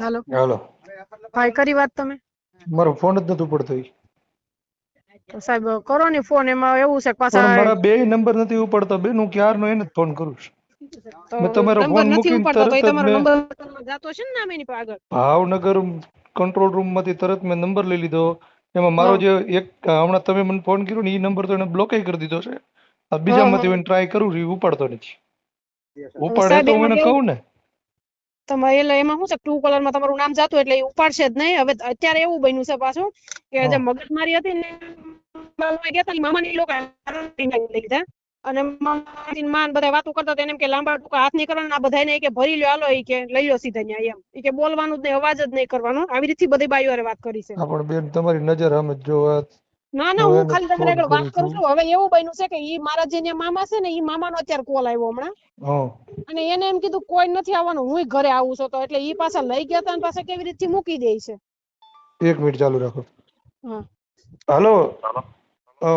હાલો. હાલો. ભાઈ કરી વાત તમે? મારો ફોન જ નતો પડતો તો સાહેબ કરો ને ફોન એમાં એવું છે પાછા મારા બે નંબર નથી ઉપાડતા. બેન હું ક્યારનો એને ફોન કરું છું. મેં તમારો ફોન નથી મૂકીને તો તરત તમારો મેં- નંબર જાતો છે ને નામ એની આગળ ભાવનગર કંટ્રોલ રૂમમાંથી તરત મેં નંબર લઈ લીધો. એમાં મારો જે એક હમણાં તમે મને ફોન કર્યો ને એ નંબર તો એને બ્લોક કરી દીધો છે. આ બીજામાંથી હું ટ્રાય કરું છું ઉપાડતો નથી. ઉપાડે તો હું એમાં એને કહું ને. તમારે એટલે એમાં શું છે? ટુ કલરમાં તમારું નામ જતું એટલે એ ઉપાડશે જ નહીં. હવે અત્યારે એવું બન્યું છે પાછું કે જે. મગજમારી હતી ને મામા ગયા હતા ને લોકો લીધા અને માન બધા વાતો કરતા એને એમ કે લાંબા ટૂંકા હાથ નહીં કરવાના બધાને કે ભરી લ્યો હાલો ઈ કે લઈ લો સીધા ત્યાં એમ. એ કે બોલવાનું જ નહીં અવાજ જ નહીં કરવાનો. આવી રીતે બધી બાઈઓ વાત કરી છે. પણ બેન તમારી નજર આમ જો ના ના હું ખાલી તમને આગળ વાત કરું છું. હવે એવું બન્યું છે કે ઈ મારા જે મામા છે ને ઈ મામાનો અત્યારે કોલ આવ્યો હમણાં. અને એને એમ કીધું કોઈ નથી આવવાનું હું ઘરે આવું છું. તો એટલે ઈ પાછા લઈ ગયા તા અને પાછા કેવી રીતે મૂકી દે છે. એક મિનિટ ચાલુ રાખો. હા. હાલો.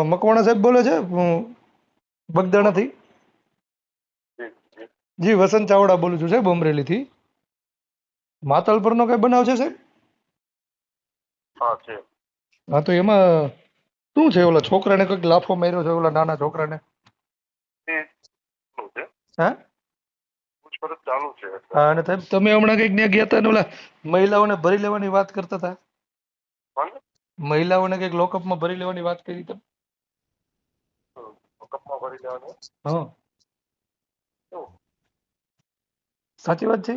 મકવાણા સાહેબ બોલે છે? હું બગદાણાથી? જી વસંત ચાવડા બોલું છું સાહેબ પર માતલપરનો કઈ બનાવ છે સાહેબ? છે. હા તો એમાં શું છે ઓલા છોકરાને કંઈક લાફો માર્યો છે ઓલા નાના છોકરાને? હા પૂછપરછ ચાલુ છે. હા અને સાહેબ તમે હમણાં કંઈક ત્યાં ગયા હતા ને ઓલા મહિલાઓને ભરી લેવાની વાત કરતા હતા? મહિલાઓને કંઈક લોકઅપમાં ભરી લેવાની વાત કરી તમે? ભરી હા. સાચી વાત છે?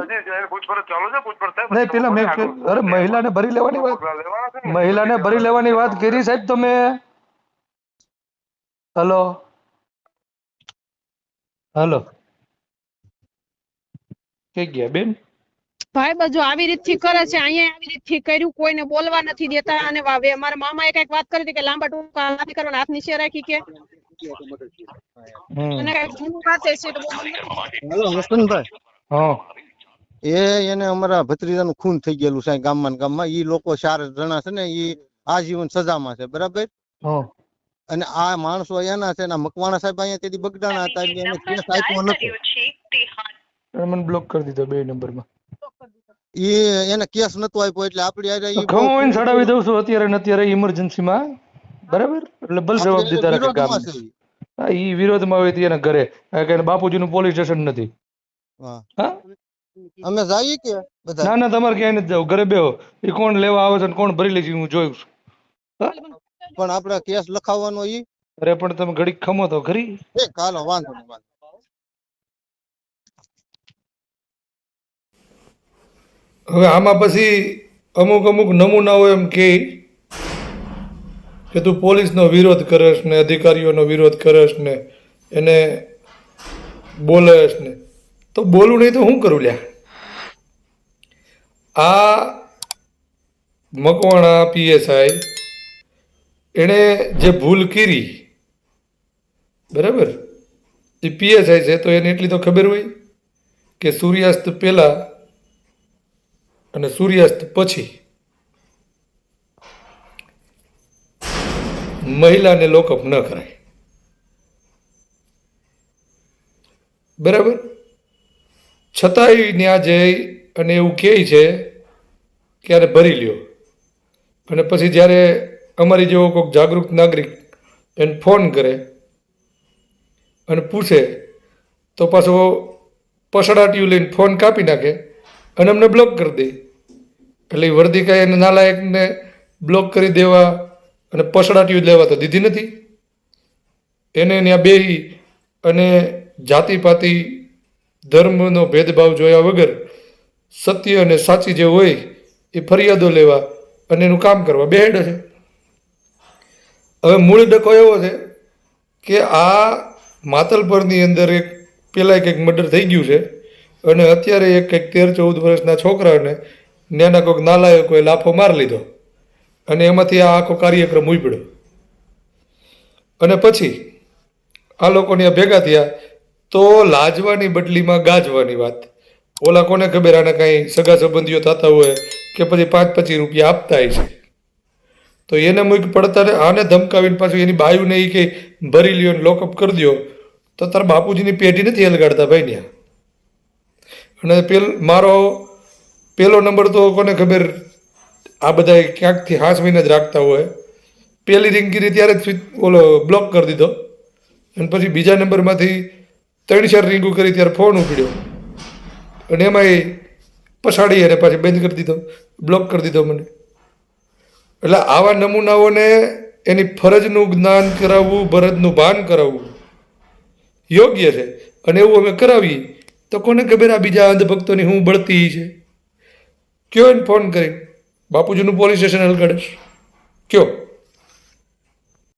નહીં પેલા મેં અરે મહિલાને ભરી લેવાની વાત. મહિલાને ભરી લેવાની વાત કરી સાહેબ તમે? હલો. હલો. કે ગયા બેન? ભાઈ બધું આવી રીતથી કરે છે અહીંયા આવી રીતથી કર્યું કોઈને બોલવા નથી દેતા અને વાવે મારા મામા એ કંઈક વાત કરી હતી કે લાંબા ટૂંકા હાથ કરવાના હાથ નીચે રાખી કે. અને કાંઈક જૂનું વાંચે છે હેલો હસનભાઈ હા. એ એને અમારા ભત્રીજાનું ખૂન થઈ ગયેલું છે ગામમાં ગામમાં. ઈ લોકો ચાર જણા છે ને ઈ આજીવન સજામાં છે બરાબર? હા. અને આ માણસો એના છે ને મકવાણા સાહેબ અહીંયા તેથી બગડાણા હતા એટલે એને કેસ આપ્યો નતો મને બ્લોક કરી દીધો બે નંબરમાં. એ એને કેસ નતો આપ્યો એટલે આપડી હારે ઈ હું એને ચડાવી દઉં છું અત્યારે ને અત્યારે ઇમરજન્સીમાં બરાબર? એટલે બલ જવાબ દીધા રાખે કામ. હા ઈ વિરોધમાં હોય એના ઘરે. કારણ કે બાપુજીનું પોલીસ સ્ટેશન નથી. હા. હા? અમે જઈએ કે બધા ના ના તમારે ક્યાંય નથી જવું. ઘરે બેહો. એ કોણ લેવા આવે છે ને કોણ ભરી લે છે હું જોયું છું. પણ આપણે કેસ લખાવવાનો ઈ. અરે પણ તમે ઘડીક ખમો તો ખરી. એ કાલો વાંધો નહીં વાંધો હવે આમાં પછી અમુક અમુક નમૂનાઓ એમ કે કે તું પોલીસનો વિરોધ કરશ ને અધિકારીઓનો વિરોધ કરશ ને એને બોલેશ ને. તો બોલું નહીં તો શું કરું લ્યા? આ મકવાણા પીએસઆઈ એણે જે ભૂલ કરી, બરાબર? એ પીએસઆઈ છે, તો એને એટલી તો ખબર હોય કે સૂર્યાસ્ત પહેલાં અને સૂર્યાસ્ત પછી મહિલાને લોકઅપ ન કરાય. બરાબર? છતાંય ત્યાં જઈ અને એવું કહે છે ત્યારે ભરી લ્યો. અને પછી જ્યારે અમારી જેવો કોઈક જાગૃત નાગરિક એને ફોન કરે અને પૂછે, તો પાછો પસડાટીયું લઈને ફોન કાપી નાખે અને અમને બ્લોક કરી દે. એટલે એ વર્દી કાંઈ એને નાલાયકને બ્લોક કરી દેવા અને પસડાટીયું લેવા તો દીધી નથી. એને ત્યાં બેહી અને જાતિ પાતિ ધર્મનો ભેદભાવ જોયા વગર સત્ય અને સાચી જે હોય એ ફરિયાદો લેવા અને એનું કામ કરવા બેહેડ છે. હવે મૂળ ડકો એવો છે કે આ માતલપરની અંદર એક પેલા કંઈક મર્ડર થઈ ગયું છે અને અત્યારે એક કંઈક તેર ચૌદ વર્ષના છોકરાને નાના કોઈક નાલાયકોએ લાફો માર લીધો અને એમાંથી આ આખો કાર્યક્રમ ઉપડ્યો અને પછી આ લોકોને ભેગા થયા તો લાજવાની બદલીમાં ગાજવાની વાત. ઓલા કોને ખબર આને કાંઈ સગા સંબંધીઓ થતા હોય કે પછી પાંચ પચીસ રૂપિયા આપતા હોય છે? તો એને મૂક પડતા આને ધમકાવીને પાછું એની બાયુને એ કે, ભરી લ્યો ને લોકઅપ કરી દો તો તારા બાપુજીની પેઢી નથી હલગાડતા ભાઈ ને અને પેલ, મારો પહેલો નંબર તો કોને ખબર, આ બધા ક્યાંકથી હાંસવીને જ રાખતા હોય. પહેલી રિંગગીરી ત્યારે જ ઓલો બ્લોક કરી દીધો. અને પછી બીજા નંબરમાંથી ત્રણ ચાર રિંગો કરી ત્યારે ફોન ઉપડ્યો. અને એમાંય પછાડી અને પાછી બંધ કરી દીધો બ્લોક કરી દીધો મને. એટલે આવા નમૂનાઓને એની ફરજનું જ્ઞાન કરાવવું, ભરતનું ભાન કરાવવું યોગ્ય છે. અને એવું અમે કરાવીએ, તો કોને ખબર આ બીજા અંધભક્તોની હું બળતી છે? કયો એને ફોન કરી? બાપુજીનું પોલીસ સ્ટેશન હલગાડીશ કયો?